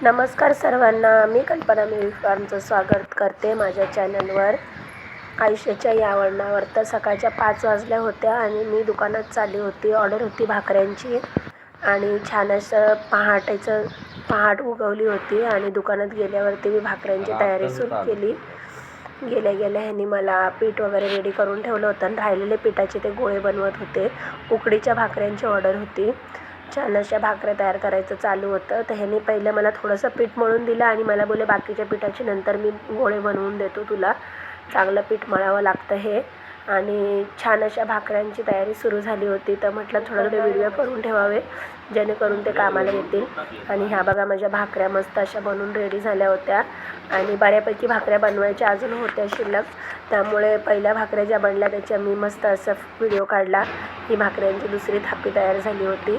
नमस्कार सर्वांना मी कल्पना मिळकरांचं स्वागत करते माझ्या चॅनलवर. आयुष्याच्या या वळणावर तर सकाळच्या पाच वाजल्या होत्या आणि मी दुकानात चालली होती ऑर्डर होती भाकऱ्यांची आणि छान असं पहाटेचं पहाट उगवली होती आणि दुकानात गेल्यावरती मी भाकऱ्यांची तयारी सुरू केली. गेल्या गेल्या ह्यांनी मला पीठ वगैरे रेडी करून ठेवलं होतं आणि राहिलेले पिठाचे ते गोळे बनवत होते. उकडीच्या भाकऱ्यांची ऑर्डर होती. छान अशा भाकऱ्या तयार करायचं चालू होतं. तर ह्यांनी पहिलं मला थोडंसं पीठ मळून दिलं आणि मला बोले बाकीच्या पिठाची नंतर मी गोळे बनवून देतो तुला. चांगलं पीठ मळावं लागतं हे. आणि छान अशा भाकऱ्यांची तयारी सुरू झाली होती. तर म्हटलं थोडं थोडे व्हिडिओ करून ठेवावे जेणेकरून ते कामाला येतील. आणि ह्या बघा माझ्या भाकऱ्या मस्त अशा बनवून रेडी झाल्या होत्या. आणि बऱ्यापैकी भाकऱ्या बनवायच्या अजून होत्या शिल्लक. त्यामुळे पहिल्या भाकऱ्या ज्या बनल्या त्याच्या मी मस्त असं व्हिडिओ काढला. ही भाकऱ्यांची दुसरी थापी तयार झाली होती.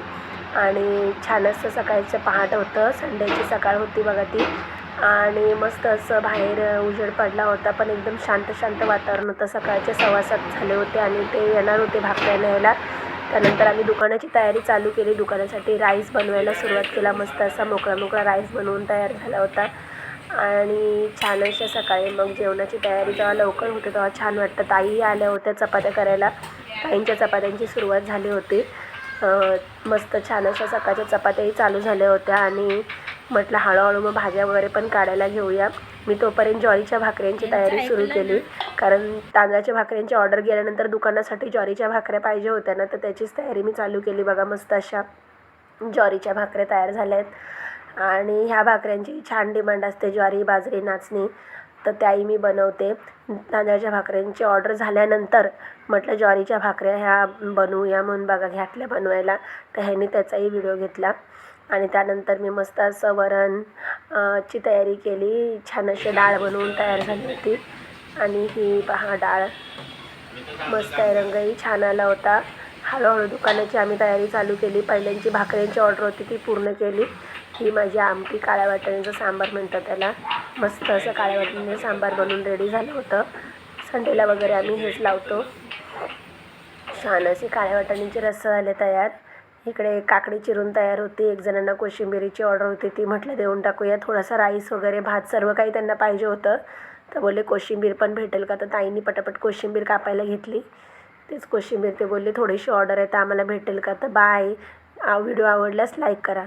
आणि छान असं सकाळचं पहाट होतं. संडेची सकाळ होती बघा ती. आणि मस्त असं बाहेर उजेड पडला होता पण एकदम शांत शांत वातावरण होतं. सकाळचे सव्वा सात झाले होते आणि ते येणार होते भाकऱ्या न्यायला. त्यानंतर आम्ही दुकानाची तयारी चालू केली. दुकानासाठी राईस बनवायला सुरुवात केला. मस्त असा मोकळा मोकळा राईस बनवून तयार झाला होता. आणि छान अशा सकाळी मग जेवणाची तयारी जेव्हा लवकर होते तेव्हा छान वाटतं. ताई आल्या होत्या चपात्या करायला. ताईंच्या चपात्यांची सुरुवात झाली होती. मस्त छान अशा सकाळच्या चपात्याही चालू झाल्या होत्या आणि म्हटलं हळूहळू मग भाज्या वगैरे पण काढायला घेऊया. मी तोपर्यंत ज्वारीच्या भाकऱ्यांची तयारी सुरू केली. कारण तांदळाच्या भाकऱ्यांची ऑर्डर गेल्यानंतर दुकानासाठी ज्वारीच्या भाकऱ्या पाहिजे होत्या ना तर त्याचीच तयारी मी चालू केली. बघा मस्त अशा ज्वारीच्या भाकऱ्या तयार झाल्या आहेत आणि ह्या भाकऱ्यांची छान डिमांड असते ज्वारी बाजरी नाचणी. तर त्याही मी बनवते. तांदळाच्या भाकऱ्यांची ऑर्डर झाल्यानंतर म्हटलं ज्वारीच्या भाकऱ्या ह्या बनवूया म्हणून बघा घातल्या बनवायला. तर ह्यानी त्याचाही व्हिडिओ घेतला. आणि त्यानंतर मी मस्त असं वरण ची तयारी केली. छान अशी डाळ बनवून तयार झाली होती. आणि ही पहा डाळ. मस्त आहे रंगही छान आला होता. हळूहळू दुकानाची आम्ही तयारी चालू केली. पहिल्यांची भाकऱ्यांची ऑर्डर होती ती पूर्ण केली. ही माझी आमटी काळ्या वाटण्याचं सांबार म्हणतात त्याला. मस्त असं काळ्या वाटण्याचं सांबार बनवून रेडी झालं होतं. संडेला वगैरे आम्ही हेच लावतो. छान अशी काळ्या वाटाण्याची रस्सा झाले तयार. इकडे काकडी चिरून तयार होती. एक जणांना कोशिंबिरीची ऑर्डर होती. ती म्हटलं देऊन टाकूया. थोडासा राईस वगैरे भात सर्व काही त्यांना पाहिजे होतं. तर बोलले कोशिंबीर पण भेटेल का? तर ताईंनी पटापट कोशिंबीर कापायला घेतली. तेच कोशिंबीर ते बोलले थोडीशी ऑर्डर आहे तर आम्हाला भेटेल का? तर बाय. व्हिडिओ आवडल्यास लाईक करा.